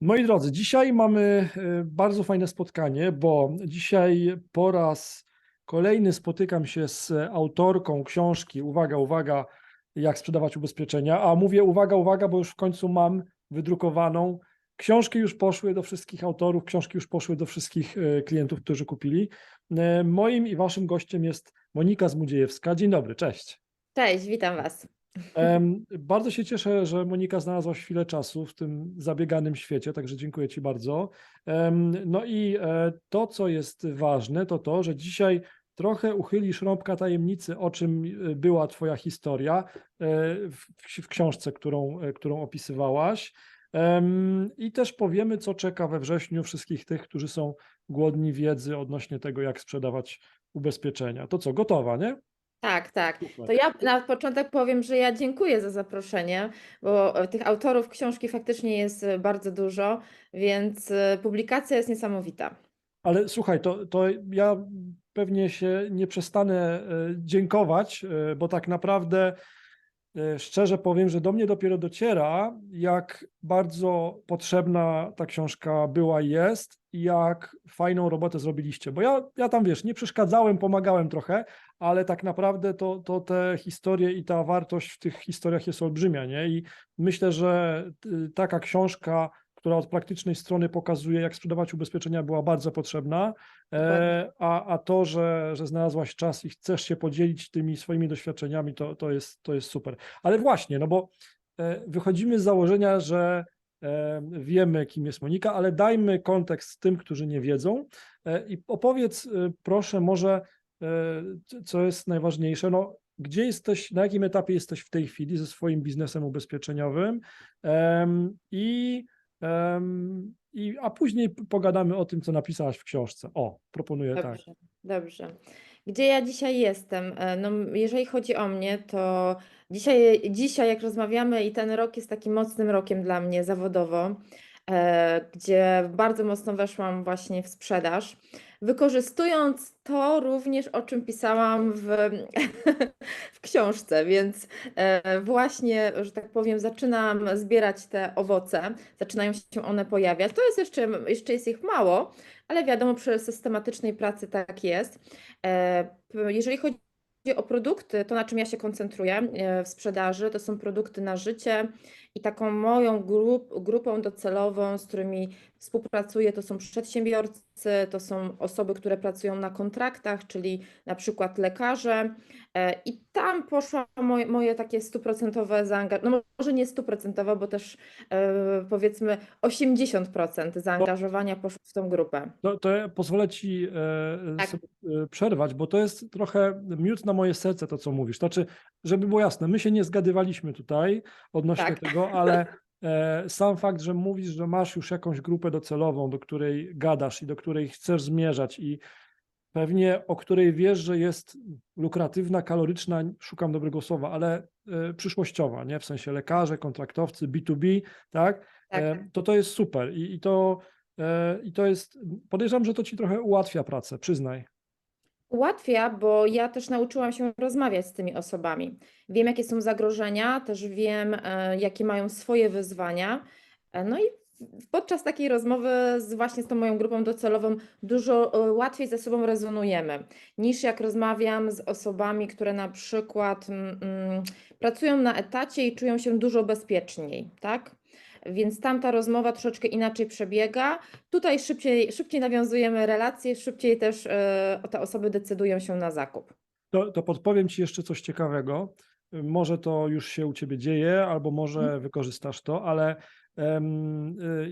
Moi drodzy, dzisiaj mamy e, bardzo fajne spotkanie, bo dzisiaj po raz kolejny spotykam się z autorką książki. Uwaga, uwaga, jak sprzedawać ubezpieczenia. A mówię uwaga, uwaga, bo już w końcu mam wydrukowaną. Książki już poszły do wszystkich autorów, książki już poszły do wszystkich e, klientów, którzy kupili. E, Moim i waszym gościem jest Monika Zmudziejewska. Dzień dobry, cześć. Cześć, witam Was. Bardzo się cieszę, że Monika znalazłaś chwilę czasu w tym zabieganym świecie, także dziękuję Ci bardzo. No i e, to, co jest ważne, to to, że dzisiaj trochę uchylisz rąbka tajemnicy, o czym e, była Twoja historia e, w, książce, którą, którą opisywałaś. I też powiemy, co czeka we wrześniu wszystkich tych, którzy są głodni wiedzy odnośnie tego, jak sprzedawać ubezpieczenia. To co, gotowa, nie? Tak, tak. Super. To ja na początek powiem, że ja dziękuję za zaproszenie, bo e, tych autorów książki faktycznie jest e, bardzo dużo, więc e, publikacja jest niesamowita. Ale słuchaj, to, to ja pewnie się nie przestanę e, dziękować, e, bo tak naprawdę szczerze powiem, że do mnie dopiero dociera, jak bardzo potrzebna ta książka była i jest jak fajną robotę zrobiliście. Bo ja, ja tam wiesz, nie przeszkadzałem, pomagałem trochę, ale tak naprawdę to, to te historie i ta wartość w tych historiach jest olbrzymia, nie? I myślę, że y, taka książka, która od praktycznej strony pokazuje, jak sprzedawać ubezpieczenia, była bardzo potrzebna. E, a, a to, że, że znalazłaś czas i chcesz się podzielić tymi swoimi doświadczeniami, to, to, jest, to jest super. Ale właśnie, no bo e, wychodzimy z założenia, że e, wiemy, kim jest Monika, ale dajmy kontekst tym, którzy nie wiedzą. E, I opowiedz, e, proszę, może, e, co jest najważniejsze, no, gdzie jesteś, na jakim etapie jesteś w tej chwili ze swoim biznesem ubezpieczeniowym i, em, i a później pogadamy o tym, co napisałaś w książce. O, proponuję tak. Dobrze, dobrze. Gdzie ja dzisiaj jestem? E, No, jeżeli chodzi o mnie, to dzisiaj, dzisiaj, jak rozmawiamy, i ten rok jest takim mocnym rokiem dla mnie zawodowo, e, gdzie bardzo mocno weszłam właśnie w sprzedaż, wykorzystując to również, o czym pisałam w, w książce, więc e, właśnie, że tak powiem, zaczynam zbierać te owoce, zaczynają się one pojawiać. To jest jeszcze, jeszcze jest ich mało, ale wiadomo, przy systematycznej pracy tak jest. E, Jeżeli chodzi o produkty, to na czym ja się koncentruję e, w sprzedaży, to są produkty na życie i taką moją grup, grupą docelową, z którymi współpracuję, to są przedsiębiorcy, to są osoby, które pracują na kontraktach, czyli na przykład lekarze. E, I tam poszło moje, moje takie stuprocentowe zaangażowanie, no może nie stuprocentowe, bo też e, powiedzmy 80% zaangażowania poszło w tą grupę. To, to ja pozwolę ci e, Tak. przerwać, bo to jest trochę miód na moje serce, to co mówisz. Znaczy, żeby było jasne, my się nie zgadywaliśmy tutaj odnośnie Tak. tego, ale sam fakt, że mówisz, że masz już jakąś grupę docelową, do której gadasz i do której chcesz zmierzać i pewnie o której wiesz, że jest lukratywna, kaloryczna, szukam dobrego słowa, ale e, przyszłościowa, nie? W sensie lekarze, kontraktowcy, B2B, tak? Tak. E, to to jest super i, i to e, i to jest, podejrzewam, że to ci trochę ułatwia pracę, przyznaj. Ułatwia, bo ja też nauczyłam się rozmawiać z tymi osobami. Wiem, jakie są zagrożenia, też wiem, e, jakie mają swoje wyzwania. E, No i podczas takiej rozmowy z właśnie z tą moją grupą docelową dużo e, łatwiej ze sobą rezonujemy, niż jak rozmawiam z osobami, które na przykład mm, mm, pracują na etacie i czują się dużo bezpieczniej, tak? Więc tamta rozmowa troszeczkę inaczej przebiega. Tutaj szybciej, szybciej nawiązujemy relacje, szybciej też e, te osoby decydują się na zakup. To, to podpowiem ci jeszcze coś ciekawego. Może to już się u ciebie dzieje, albo może Mhm. wykorzystasz to, ale y,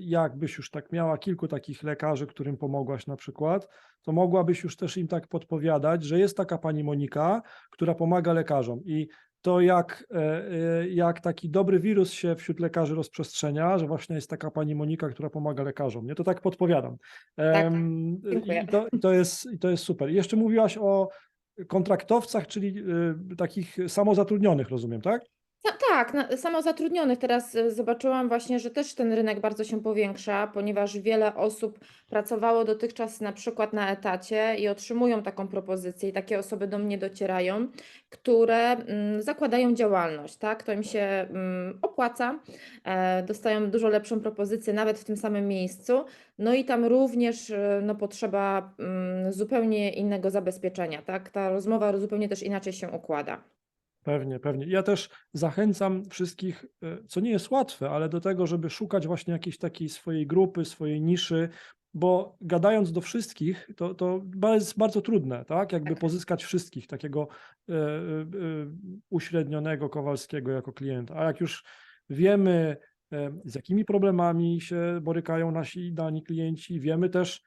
jakbyś już tak miała kilku takich lekarzy, którym pomogłaś na przykład, to mogłabyś już też im tak podpowiadać, że jest taka pani Monika, która pomaga lekarzom i to jak, e, e, jak taki dobry wirus się wśród lekarzy rozprzestrzenia, że właśnie jest taka pani Monika, która pomaga lekarzom. Nie, to tak podpowiadam. Em, dziękuję. I to, to, jest, to jest super. Jeszcze mówiłaś o kontraktowcach, czyli y, takich samozatrudnionych, rozumiem, tak? Ta- Tak, samozatrudnionych. Teraz y, zobaczyłam właśnie, że też ten rynek bardzo się powiększa, ponieważ wiele osób pracowało dotychczas na przykład na etacie i otrzymują taką propozycję i takie osoby do mnie docierają, które mm, zakładają działalność, tak? To im się mm, opłaca, e, dostają dużo lepszą propozycję nawet w tym samym miejscu. No i tam również y, no, potrzeba mm, zupełnie innego zabezpieczenia, tak? Ta rozmowa zupełnie też inaczej się układa. Pewnie, pewnie. Ja też zachęcam wszystkich, e, co nie jest łatwe, ale do tego, żeby szukać właśnie jakiejś takiej swojej grupy, swojej niszy, bo gadając do wszystkich, to, to jest bardzo trudne, tak? Jakby Tak. pozyskać wszystkich, takiego e, e, uśrednionego Kowalskiego jako klienta. A jak już wiemy, z jakimi problemami się borykają nasi dani klienci, wiemy też,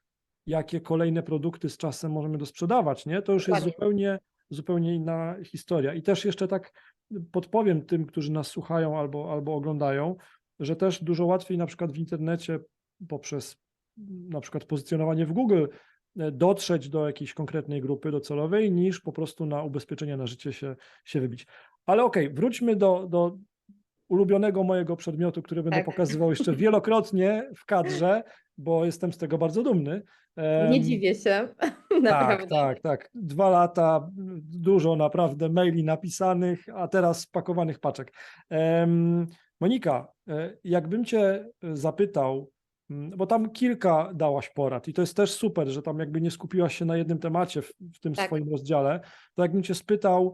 jakie kolejne produkty z czasem możemy dosprzedawać, nie? To już jest zupełnie, zupełnie inna historia. I też jeszcze tak podpowiem tym, którzy nas słuchają albo, albo oglądają, że też dużo łatwiej na przykład w internecie poprzez na przykład pozycjonowanie w Google e, dotrzeć do jakiejś konkretnej grupy docelowej, niż po prostu na ubezpieczenia na życie się, się wybić. Ale okej, wróćmy do, do ulubionego mojego przedmiotu, który będę Tak. pokazywał jeszcze wielokrotnie w kadrze, bo jestem z tego bardzo dumny. Nie dziwię się, tak, naprawdę. tak, tak. Dwa lata, dużo naprawdę maili napisanych, a teraz spakowanych paczek. Monika, e, jakbym Cię e, zapytał, m, bo tam kilka dałaś porad i to jest też super, że tam jakby nie skupiłaś się na jednym temacie w, w tym Tak. swoim rozdziale, to jakbym Cię spytał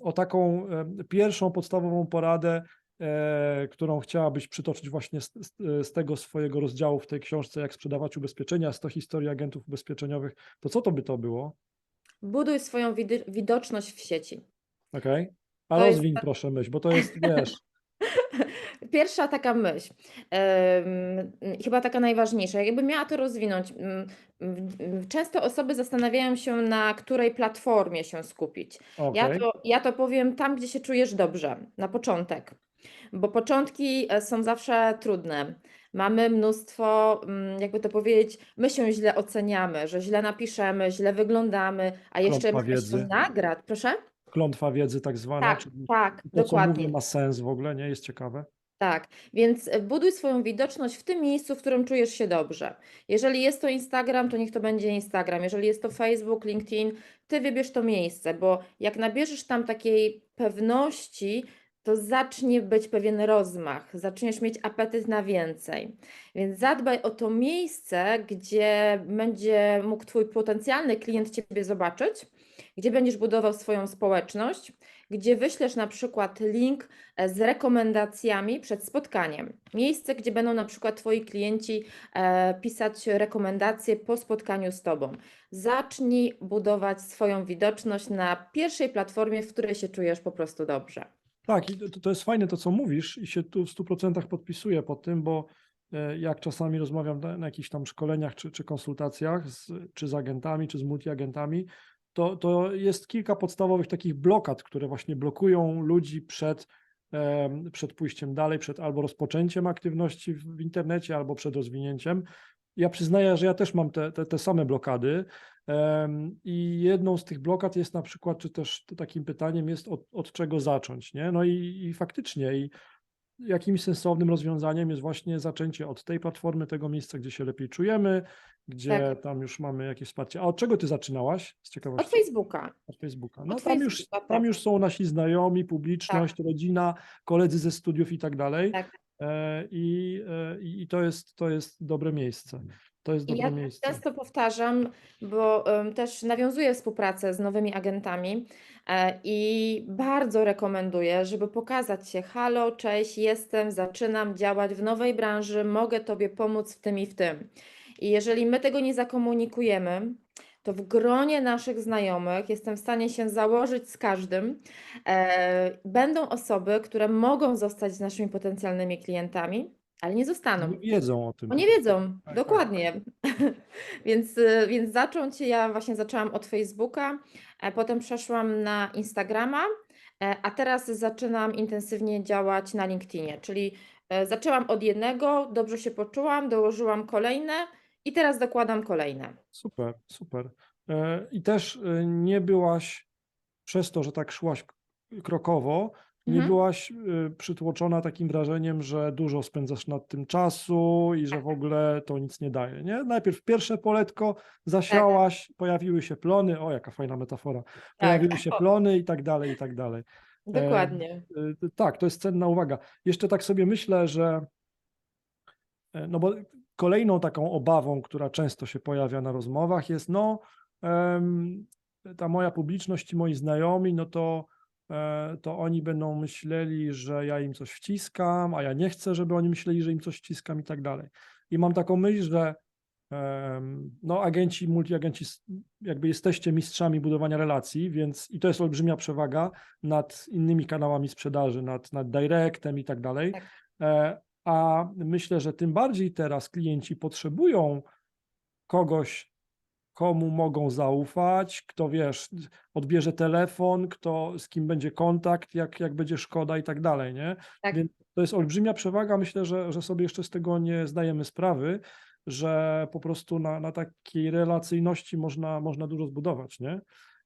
o taką pierwszą podstawową poradę, którą chciałabyś przytoczyć właśnie z, z, tego swojego rozdziału w tej książce, jak sprzedawać ubezpieczenia, 100 historii agentów ubezpieczeniowych, to co to by to było? Buduj swoją widoczność w sieci. Okej? A To jest rozwiń tak- proszę myśl, bo to jest, wiesz, Pierwsza taka myśl, chyba taka najważniejsza, jakby miała to rozwinąć. Często osoby zastanawiają się, na której platformie się skupić. Ja okej, to, ja to powiem tam, gdzie się czujesz dobrze, na początek, bo początki e, są zawsze trudne. Mamy mnóstwo, mm, jakby to powiedzieć, my się źle oceniamy, że źle napiszemy, źle wyglądamy, a jeszcze się nagrad, proszę? klątwa wiedzy tak zwana, Tak, tak, to, dokładnie. ma sens w ogóle, nie? Jest ciekawe. Tak, więc e, buduj swoją widoczność w tym miejscu, w którym czujesz się dobrze. Jeżeli jest to Instagram, to niech to będzie Instagram. Jeżeli jest to Facebook, LinkedIn, ty wybierz to miejsce, bo jak nabierzesz tam takiej pewności, to zacznie być pewien rozmach, zaczniesz mieć apetyt na więcej. Więc zadbaj o to miejsce, gdzie będzie mógł Twój potencjalny klient Ciebie zobaczyć, gdzie będziesz budował swoją społeczność, gdzie wyślesz na przykład link e, z rekomendacjami przed spotkaniem. Miejsce, gdzie będą na przykład Twoi klienci e, pisać rekomendacje po spotkaniu z Tobą. Zacznij budować swoją widoczność na pierwszej platformie, w której się czujesz po prostu dobrze. Tak, to, to jest fajne to, co mówisz i się tu w 100% podpisuję pod tym, bo e, jak czasami rozmawiam na, na jakichś tam szkoleniach czy, czy konsultacjach, z, czy z agentami, czy z multiagentami, to, to jest kilka podstawowych takich blokad, które właśnie blokują ludzi przed, przed pójściem dalej, przed albo rozpoczęciem aktywności w internecie, albo przed rozwinięciem. Ja przyznaję, że ja też mam te, te, te same blokady. I jedną z tych blokad jest na przykład, czy też takim pytaniem jest, od, od czego zacząć, nie? No i, i faktycznie, i jakimś sensownym rozwiązaniem jest właśnie zaczęcie od tej platformy, tego miejsca, gdzie się lepiej czujemy, gdzie Tak. tam już mamy jakieś wsparcie. A od czego ty zaczynałaś? Z Od ciekawości. Facebooka. Od Facebooka. No Od tam już, Facebooka, tam tak. już są nasi znajomi, publiczność, rodzina, koledzy ze studiów i tak dalej. E, I, e, i i to jest, to jest dobre miejsce. To jest dobre ja miejsce. często powtarzam, bo też nawiązuję współpracę z nowymi agentami e, i bardzo rekomenduję, żeby pokazać się, halo, cześć, jestem, zaczynam działać w nowej branży, mogę Tobie pomóc w tym i w tym. I jeżeli my tego nie zakomunikujemy, to w gronie naszych znajomych jestem w stanie się założyć z każdym. E, będą osoby, które mogą zostać naszymi potencjalnymi klientami, ale nie zostaną. Nie wiedzą o tym. Bo nie wiedzą, Tak, tak. dokładnie. Więc, y, więc zacząć, ja właśnie zaczęłam od Facebooka, e, potem przeszłam na Instagrama, e, a teraz zaczynam intensywnie działać na LinkedInie, czyli e, zaczęłam od jednego, dobrze się poczułam, dołożyłam kolejne i teraz dokładam kolejne. Super, super. E, I też e, nie byłaś przez to, że tak szłaś krokowo, nie Mhm. byłaś y, przytłoczona takim wrażeniem, że dużo spędzasz nad tym czasu i że w ogóle to nic nie daje, nie? Najpierw pierwsze poletko zasiałaś, pojawiły się plony, o jaka fajna metafora, pojawiły się plony i tak dalej, i tak dalej. Dokładnie. Tak, to jest cenna uwaga. Jeszcze tak sobie myślę, że e, no bo kolejną taką obawą, która często się pojawia na rozmowach jest, no ta moja publiczność i moi znajomi, no to, e, to oni będą myśleli, że ja im coś wciskam, a ja nie chcę, żeby oni myśleli, że im coś wciskam i tak dalej. I mam taką myśl, że no agenci, multiagenci, jakby jesteście mistrzami budowania relacji, więc i to jest olbrzymia przewaga nad innymi kanałami sprzedaży, nad, nad directem i tak dalej. A myślę, że tym bardziej teraz klienci potrzebują kogoś, komu mogą zaufać, kto wiesz, odbierze telefon, kto z kim będzie kontakt, jak, jak będzie szkoda i tak dalej, nie? Tak. Więc to jest olbrzymia przewaga. Myślę, że, że sobie jeszcze z tego nie zdajemy sprawy, że po prostu na, na takiej relacyjności można, można dużo zbudować, nie?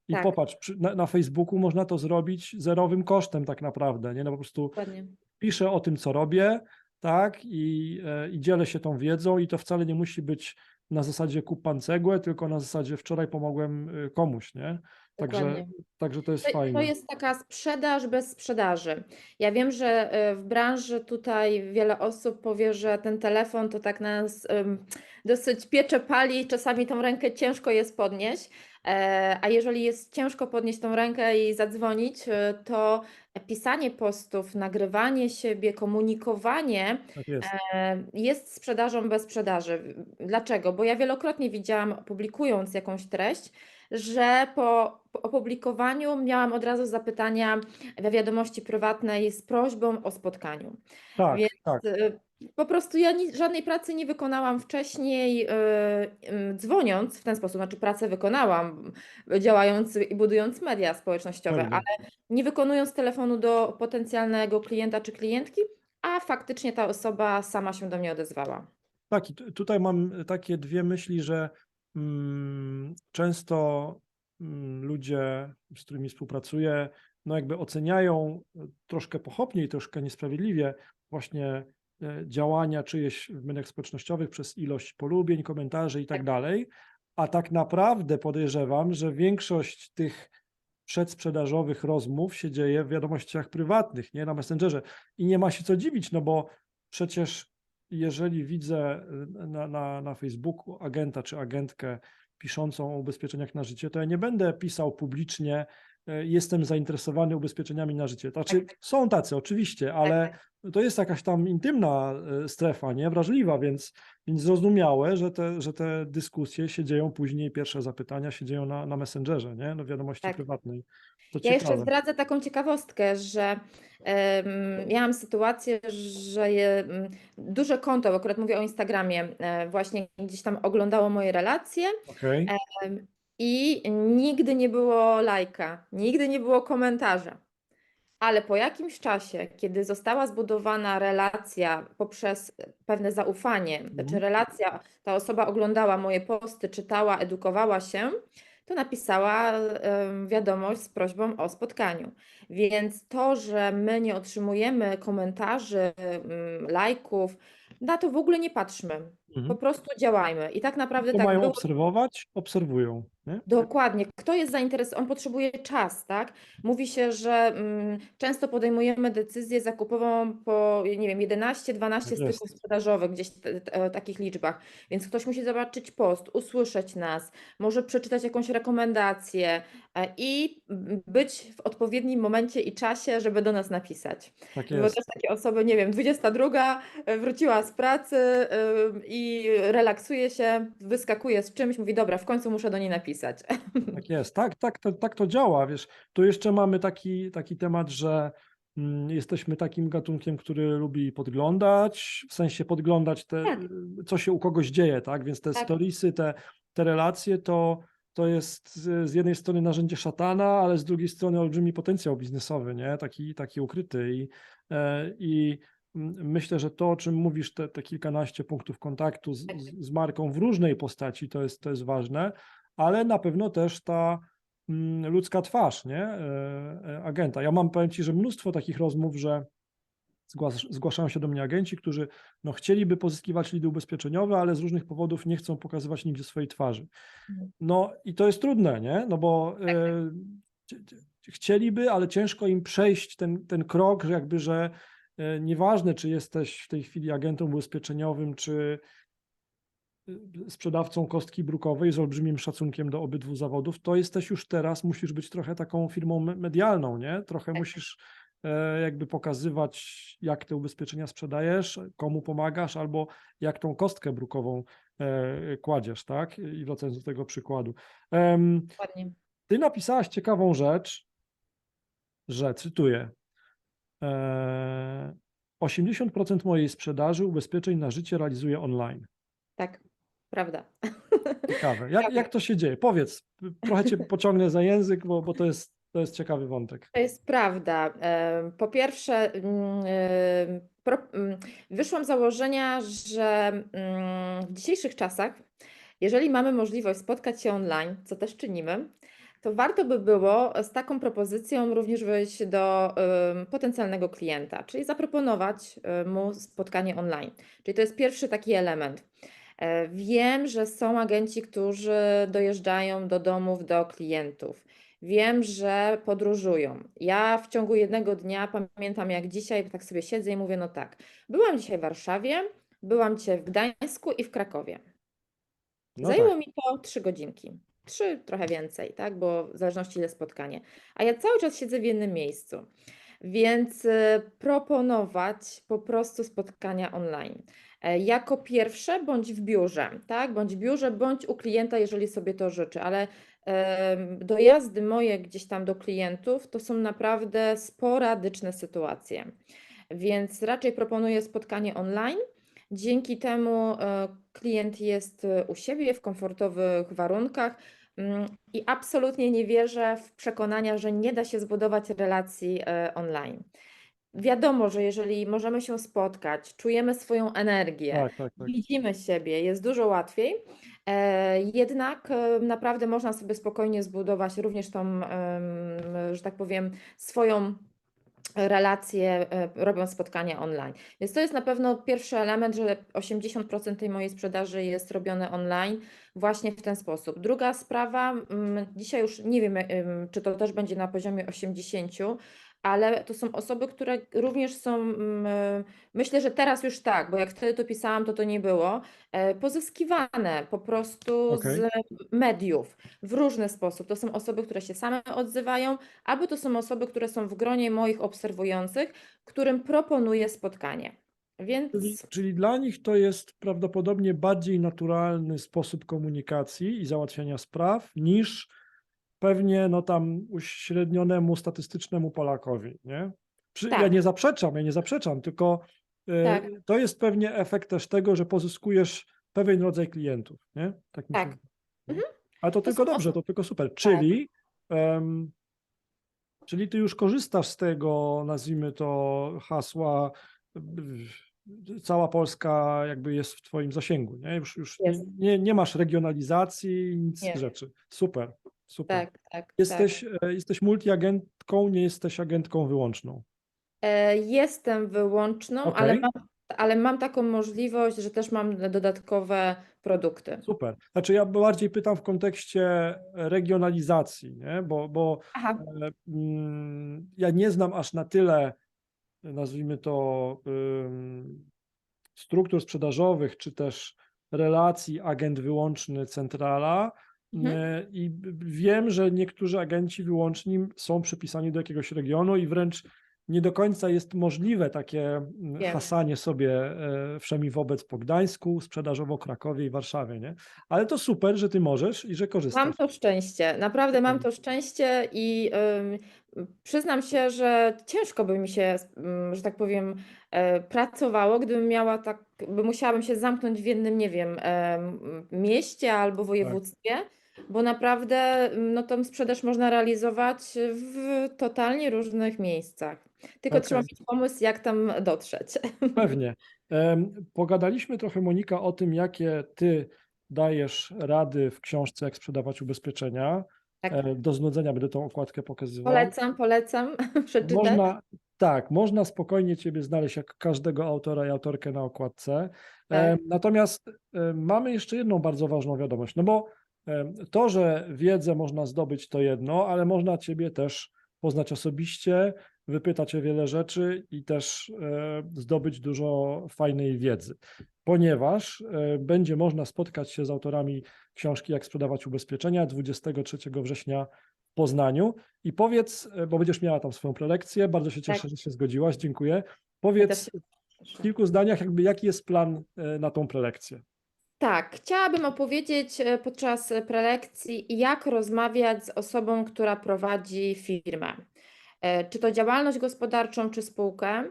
I Tak. popatrz, przy, na, na Facebooku można to zrobić zerowym kosztem tak naprawdę, nie? No po prostu Dokładnie. piszę o tym, co robię, tak, i, e, i dzielę się tą wiedzą i to wcale nie musi być na zasadzie kup pan cegłę, tylko na zasadzie wczoraj pomogłem y, komuś, nie? Także, Dokładnie. także to jest To, fajne. to jest taka sprzedaż bez sprzedaży. Ja wiem, że e, w branży tutaj wiele osób powie, że ten telefon to tak nas dosyć piecze, pali, czasami tą rękę ciężko jest podnieść. E, A jeżeli jest ciężko podnieść tą rękę i zadzwonić, e, to pisanie postów, nagrywanie siebie, komunikowanie Tak jest. E, Jest sprzedażą bez sprzedaży. Dlaczego? Bo ja wielokrotnie widziałam, publikując jakąś treść, że po opublikowaniu miałam od razu zapytania we wiadomości prywatnej z prośbą o spotkaniu. Tak, Więc tak. y, po prostu ja ni- żadnej pracy nie wykonałam wcześniej, y, dzwoniąc w ten sposób. Znaczy, pracę wykonałam, działając i budując media społecznościowe, Pewnie. ale nie wykonując telefonu do potencjalnego klienta czy klientki, a faktycznie ta osoba sama się do mnie odezwała. Tak, i tu- tutaj mam takie dwie myśli, że często mm, ludzie, z którymi współpracuję, no jakby oceniają e, troszkę pochopnie i troszkę niesprawiedliwie właśnie e, działania czyjeś w mediach społecznościowych przez ilość polubień, komentarzy i tak Tak. dalej, a tak naprawdę podejrzewam, że większość tych przedsprzedażowych rozmów się dzieje w wiadomościach prywatnych, nie na Messengerze. I nie ma się co dziwić, no bo przecież jeżeli widzę y, na, na, na Facebooku agenta czy agentkę piszącą o ubezpieczeniach na życie, to ja nie będę pisał publicznie, jestem zainteresowany ubezpieczeniami na życie. Znaczy, tak. są tacy oczywiście, ale to jest jakaś tam intymna y, strefa, nie wrażliwa, więc, więc zrozumiałe, że te, że te dyskusje się dzieją później, pierwsze zapytania się dzieją na, na Messengerze, nie? No wiadomości Tak. prywatnej. To Ja jeszcze ciekawe. zdradzę taką ciekawostkę, że em, miałam sytuację, że je, m, duże konto, akurat mówię o Instagramie, e, właśnie gdzieś tam oglądało moje relacje Okej, em, i nigdy nie było lajka, nigdy nie było komentarza. Ale po jakimś czasie, kiedy została zbudowana relacja poprzez pewne zaufanie, Mhm. znaczy relacja, ta osoba oglądała moje posty, czytała, edukowała się, to napisała wiadomość z prośbą o spotkaniu. Więc to, że my nie otrzymujemy komentarzy, lajków, na to w ogóle nie patrzmy. Po Mhm. prostu działajmy. I tak naprawdę To tak mają było. obserwować, obserwują, nie? Dokładnie. Kto jest zainteresowany? On potrzebuje czas, tak? Mówi się, że mm, często podejmujemy decyzję zakupową po, nie wiem, 11-12 Tak jest. styków sprzedażowych, gdzieś t- t- o takich liczbach. Więc ktoś musi zobaczyć post, usłyszeć nas, może przeczytać jakąś rekomendację e, i być w odpowiednim momencie i czasie, żeby do nas napisać. Tak Bo jest. też takie osoby, nie wiem, 22 e, wróciła z pracy ym, i relaksuje się, wyskakuje z czymś, mówi, dobra, w końcu muszę do niej napisać. Tak jest, tak, tak, to, tak to działa, wiesz. Tu jeszcze mamy taki, taki temat, że mm, jesteśmy takim gatunkiem, który lubi podglądać, w sensie podglądać te, Tak. co się u kogoś dzieje, tak? Więc te Tak. storiesy, te, te relacje to, to jest z, jednej strony narzędzie szatana, ale z drugiej strony olbrzymi potencjał biznesowy, nie? Taki, taki ukryty i, e, i myślę, że to, o czym mówisz, te, te kilkanaście punktów kontaktu z, Tak. z, z marką w różnej postaci, to jest, to jest ważne ale na pewno też ta ludzka twarz, nie? E, e, Agenta. Ja mam, powiem Ci, że mnóstwo takich rozmów, że zgłasz- zgłaszają się do mnie agenci, którzy no, chcieliby pozyskiwać lidy ubezpieczeniowe, ale z różnych powodów nie chcą pokazywać nigdzie swojej twarzy. Mhm. No i to jest trudne, nie? No bo Tak, e, cie- cie- chcieliby, ale ciężko im przejść ten, ten krok, że jakby, że nieważne, czy jesteś w tej chwili agentem ubezpieczeniowym, czy y, sprzedawcą kostki brukowej z olbrzymim szacunkiem do obydwu zawodów, to jesteś już teraz, musisz być trochę taką firmą me- medialną, nie? Trochę Tak. musisz e, jakby pokazywać, jak te ubezpieczenia sprzedajesz, komu pomagasz, albo jak tą kostkę brukową e, kładziesz, tak? I wracając do tego przykładu. Ty napisałaś ciekawą rzecz, że cytuję. E, 80% mojej sprzedaży ubezpieczeń na życie realizuję online. Tak, prawda. Ciekawe. Jak, jak to się dzieje? Powiedz, trochę cię pociągnę za język, bo, bo to, jest, to jest ciekawy wątek. To jest prawda. Em, Po pierwsze, mm, pro- mm, wyszłam z założenia, że mm, w dzisiejszych czasach, jeżeli mamy możliwość spotkać się online, co też czynimy, to warto by było z taką propozycją również wyjść do em, potencjalnego klienta, czyli zaproponować em, mu spotkanie online. Czyli to jest pierwszy taki element. E, Wiem, że są agenci, którzy dojeżdżają do domów, do klientów. Wiem, że podróżują. Ja w ciągu jednego dnia pamiętam jak dzisiaj, tak sobie siedzę i mówię, no tak, byłam dzisiaj w Warszawie, byłam dzisiaj w Gdańsku i w Krakowie. No Zajęło tak. mi to trzy godzinki. Trzy, trochę więcej, tak? Bo w zależności ile spotkanie. A ja cały czas siedzę w jednym miejscu. Więc y, proponować po prostu spotkania online. E, Jako pierwsze, bądź w biurze, tak? Bądź w biurze, bądź u klienta, jeżeli sobie to życzy, ale dojazdy moje gdzieś tam do klientów to są naprawdę sporadyczne sytuacje. Więc raczej proponuję spotkanie online. Dzięki temu e, klient jest e, u siebie w komfortowych warunkach mm, i absolutnie nie wierzę w przekonania, że nie da się zbudować relacji e, online. Wiadomo, że jeżeli możemy się spotkać, czujemy swoją energię, Tak, tak, tak. widzimy siebie, jest dużo łatwiej. Jednak naprawdę można sobie spokojnie zbudować również tą, że tak powiem, swoją relacje, e, robiąc spotkania online. Więc to jest na pewno pierwszy element, że 80% tej mojej sprzedaży jest robione online właśnie w ten sposób. Druga sprawa, mm, dzisiaj już nie wiem, em, czy to też będzie na poziomie 80, ale to są osoby, które również są, mm, e, myślę, że teraz już tak, bo jak wtedy to pisałam, to to nie było, e, pozyskiwane po prostu Okej. z mediów w różny sposób. To są osoby, które się same odzywają, albo to są osoby, które są w gronie moich obserwujących, którym proponuję spotkanie. Więc Czyli, czyli dla nich to jest prawdopodobnie bardziej naturalny sposób komunikacji i załatwiania spraw niż pewnie no tam uśrednionemu statystycznemu Polakowi, nie? Przy, ja Tak. nie zaprzeczam, ja nie zaprzeczam, tylko e, Tak. to jest pewnie efekt też tego, że pozyskujesz pewien rodzaj klientów, nie? Tak Tak. się... Mhm. Ale to, To tylko dobrze, to tylko super. Czyli, em, czyli ty już korzystasz z tego, nazwijmy to hasła, cała Polska jakby jest w twoim zasięgu, nie? Już, już nie, nie, masz regionalizacji, nic Nie. tych rzeczy. Super, super. tak, tak, tak. Jesteś, e, jesteś multiagentką, nie jesteś agentką wyłączną. E, Jestem wyłączną, ale Okej. mam, ale mam taką możliwość, że też mam dodatkowe produkty. Super. Znaczy ja bardziej pytam w kontekście regionalizacji, nie? Bo, bo Aha, e, mm, ja nie znam aż na tyle, nazwijmy to, struktur sprzedażowych, czy też relacji agent wyłączny centrala. Mhm. e, I wiem, że niektórzy agenci wyłączni są przypisani do jakiegoś regionu i wręcz nie do końca jest możliwe takie mm, Wiem. hasanie sobie e, wszemi wobec po Gdańsku, sprzedażowo Krakowie i Warszawie, nie? Ale to super, że ty możesz i że korzystasz. Mam to szczęście, naprawdę mam to szczęście i ym, przyznam się, że ciężko by mi się, ym, że tak powiem, e, pracowało, gdybym miała tak, by musiałabym się zamknąć w jednym, nie wiem, em, mieście albo województwie, bo naprawdę ym, no, tą sprzedaż można realizować w totalnie różnych miejscach. Tylko trzeba Okej. mieć pomysł, jak tam dotrzeć. Pewnie. Pogadaliśmy trochę, Monika, o tym, jakie ty dajesz rady w książce Jak sprzedawać ubezpieczenia. Tak. E, Do znudzenia będę tą okładkę pokazywał. Polecam, polecam przeczytać. Można, tak, można spokojnie Ciebie znaleźć jak każdego autora i autorkę na okładce. Tak. Natomiast e, mamy jeszcze jedną bardzo ważną wiadomość, no bo to, że wiedzę można zdobyć to jedno, ale można Ciebie też poznać osobiście, wypytać o wiele rzeczy i też e, zdobyć dużo fajnej wiedzy, ponieważ e, będzie można spotkać się z autorami książki Jak sprzedawać ubezpieczenia 23 września w Poznaniu. I powiedz, e, bo będziesz miała tam swoją prelekcję, bardzo się cieszę, Tak. że się zgodziłaś, dziękuję. Powiedz w kilku zdaniach, jakby jaki jest plan na tą prelekcję. Tak, chciałabym opowiedzieć e, podczas prelekcji, jak rozmawiać z osobą, która prowadzi firmę. E, Czy to działalność gospodarczą, czy spółkę.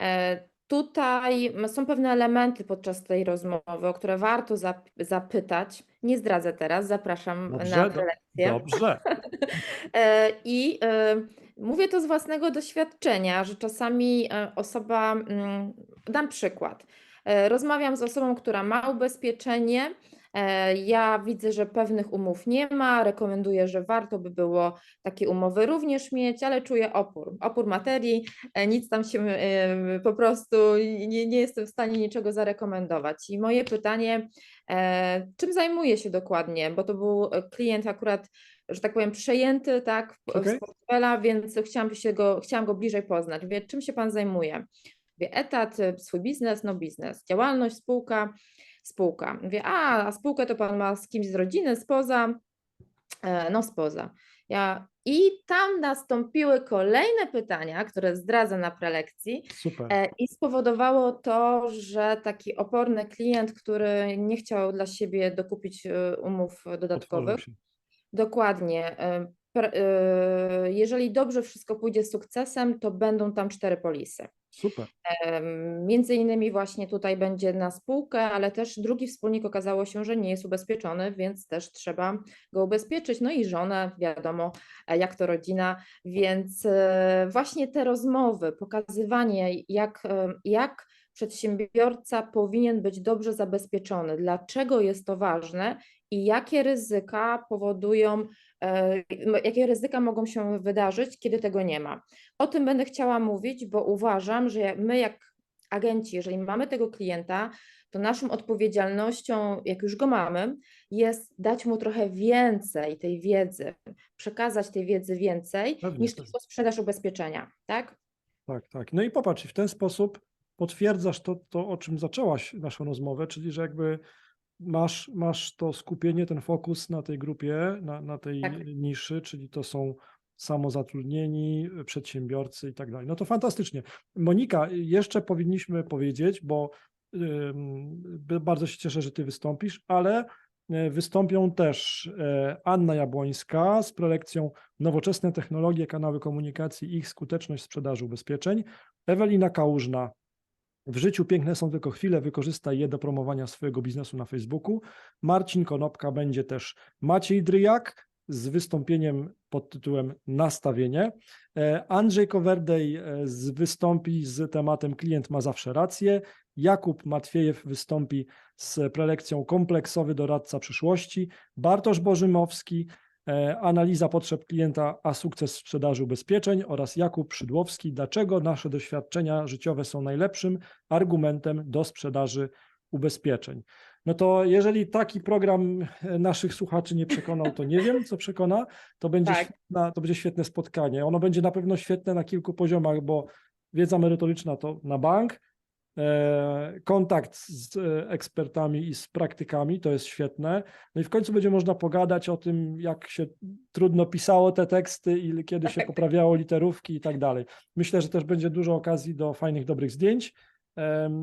E, Tutaj m- są pewne elementy podczas tej rozmowy, o które warto zap- zapytać. Nie zdradzę teraz, zapraszam Dobrze, na do- prelekcję. Dobrze. E, I e, mówię to z własnego doświadczenia, że czasami e, osoba, mm, dam przykład. E, Rozmawiam z osobą, która ma ubezpieczenie. e, Ja widzę, że pewnych umów nie ma. Rekomenduję, że warto by było takie umowy również mieć, ale czuję opór. Opór materii, e, nic tam się po prostu nie, nie jestem w stanie niczego zarekomendować. I moje pytanie, czym zajmuje się dokładnie? Bo to był klient akurat że tak powiem, przejęty tak, Okej. z portfela, więc chciałam się go, chciałam go bliżej poznać. Wie, czym się Pan zajmuje? Wie, etat, y, swój biznes, no biznes, działalność, spółka, spółka. Wie, a, a spółkę to Pan ma z kimś z rodziny, spoza, e, no spoza. Ja, I tam nastąpiły kolejne pytania, które zdradzę na prelekcji, Super. E, I spowodowało to, że taki oporny klient, który nie chciał dla siebie dokupić e, umów dodatkowych, dokładnie. e, Jeżeli dobrze wszystko pójdzie z sukcesem, to będą tam cztery polisy. Super. Między innymi właśnie tutaj będzie na spółkę, ale też drugi wspólnik okazało się, że nie jest ubezpieczony, więc też trzeba go ubezpieczyć. No i żonę, wiadomo, e, jak to rodzina, więc e, właśnie te rozmowy, pokazywanie, jak, e, jak przedsiębiorca powinien być dobrze zabezpieczony, dlaczego jest to ważne i jakie ryzyka powodują, e, jakie ryzyka mogą się wydarzyć, kiedy tego nie ma. O tym będę chciała mówić, bo uważam, że my, jak agenci, jeżeli mamy tego klienta, to naszą odpowiedzialnością, jak już go mamy, jest dać mu trochę więcej tej wiedzy, przekazać tej wiedzy więcej Pewnie, niż pewnie. tylko sprzedaż ubezpieczenia, tak? Tak, tak. No i popatrz, w ten sposób potwierdzasz to, to, o czym zaczęłaś naszą rozmowę, czyli że jakby masz, masz to skupienie, ten fokus na tej grupie, na, na tej Tak. niszy, czyli to są samozatrudnieni, przedsiębiorcy i tak dalej. No to fantastycznie. Monika, jeszcze powinniśmy powiedzieć, bo ym, by- bardzo się cieszę, że ty wystąpisz, ale e, wystąpią też e, Anna Jabłońska z prelekcją Nowoczesne technologie, kanały komunikacji i ich skuteczność w sprzedaży ubezpieczeń. Ewelina Kałużna. W życiu piękne są tylko chwile, wykorzystaj je do promowania swojego biznesu na Facebooku. Marcin Konopka będzie też Maciej Dryjak z wystąpieniem pod tytułem Nastawienie. E, Andrzej Kowerdej e, wystąpi z tematem Klient ma zawsze rację. Jakub Matwiejew wystąpi z prelekcją Kompleksowy doradca przyszłości. Bartosz Bożymowski analiza potrzeb klienta, a sukces sprzedaży ubezpieczeń oraz Jakub Szydłowski, dlaczego nasze doświadczenia życiowe są najlepszym argumentem do sprzedaży ubezpieczeń. No to jeżeli taki program e, naszych słuchaczy nie przekonał, to nie wiem, co przekona, to będzie, Tak. świetna, to będzie świetne spotkanie. Ono będzie na pewno świetne na kilku poziomach, bo wiedza merytoryczna to na bank, e, kontakt z e, ekspertami i z praktykami, to jest świetne. No i w końcu będzie można pogadać o tym, jak się trudno pisało te teksty i kiedy się Tak. poprawiało literówki i tak dalej. Myślę, że też będzie dużo okazji do fajnych, dobrych zdjęć.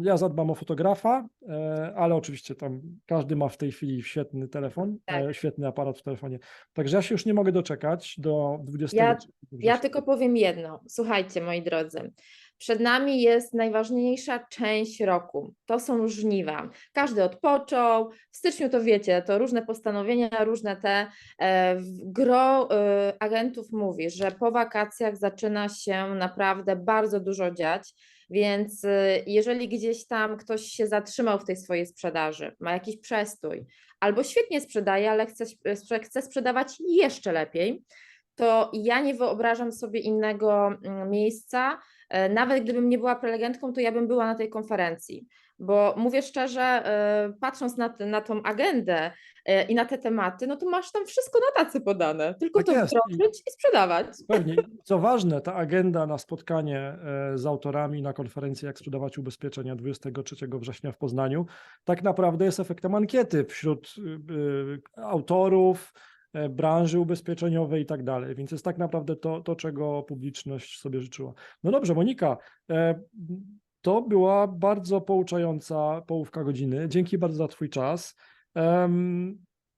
Ja zadbam o fotografa, e, ale oczywiście tam każdy ma w tej chwili świetny telefon, Tak. e, świetny aparat w telefonie. Także ja się już nie mogę doczekać do 20. Ja- Ja tylko powiem jedno. Słuchajcie, moi drodzy. Przed nami jest najważniejsza część roku. To są żniwa. Każdy odpoczął. W styczniu to wiecie, to różne postanowienia, różne te. e, Gro e, agentów mówi, że po wakacjach zaczyna się naprawdę bardzo dużo dziać, Więc y, jeżeli gdzieś tam ktoś się zatrzymał w tej swojej sprzedaży, ma jakiś przestój, albo świetnie sprzedaje, ale chce, chce sprzedawać jeszcze lepiej, to ja nie wyobrażam sobie innego mm, miejsca. E, Nawet gdybym nie była prelegentką, to ja bym była na tej konferencji. Bo mówię szczerze, e, patrząc na, na tą agendę e, i na te tematy, no to masz tam wszystko na tacy podane. Tylko Tak to jest. Wdrożyć i sprzedawać. Pewnie. Co ważne, ta agenda na spotkanie z autorami na konferencji Jak sprzedawać ubezpieczenia 23 września w Poznaniu, tak naprawdę jest efektem ankiety wśród autorów, branży ubezpieczeniowej i tak dalej. Więc jest tak naprawdę to, to, czego publiczność sobie życzyła. No dobrze, Monika, e, to była bardzo pouczająca połówka godziny. Dzięki bardzo za Twój czas.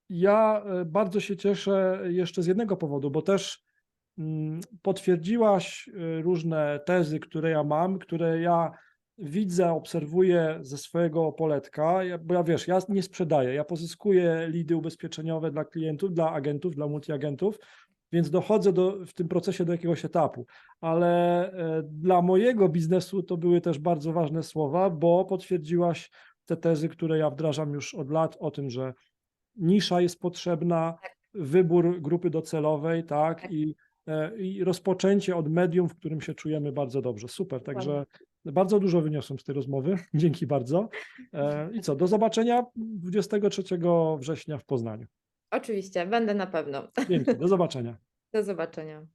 Ja e, bardzo się cieszę jeszcze z jednego powodu, bo też mm, potwierdziłaś różne tezy, które ja mam, które ja widzę, obserwuję ze swojego poletka, ja, bo ja wiesz, ja nie sprzedaję, ja pozyskuję lidy ubezpieczeniowe dla klientów, dla agentów, dla multiagentów, więc dochodzę do, w tym procesie do jakiegoś etapu, ale e, dla mojego biznesu to były też bardzo ważne słowa, bo potwierdziłaś te tezy, które ja wdrażam już od lat o tym, że nisza jest potrzebna, wybór grupy docelowej, tak, Tak. i, e, i rozpoczęcie od medium, w którym się czujemy bardzo dobrze. Super, także bardzo dużo wyniosłem z tej rozmowy. Dzięki bardzo. E, I co, do zobaczenia 23 września w Poznaniu. Oczywiście, będę na pewno. Dzięki, do zobaczenia. Do zobaczenia.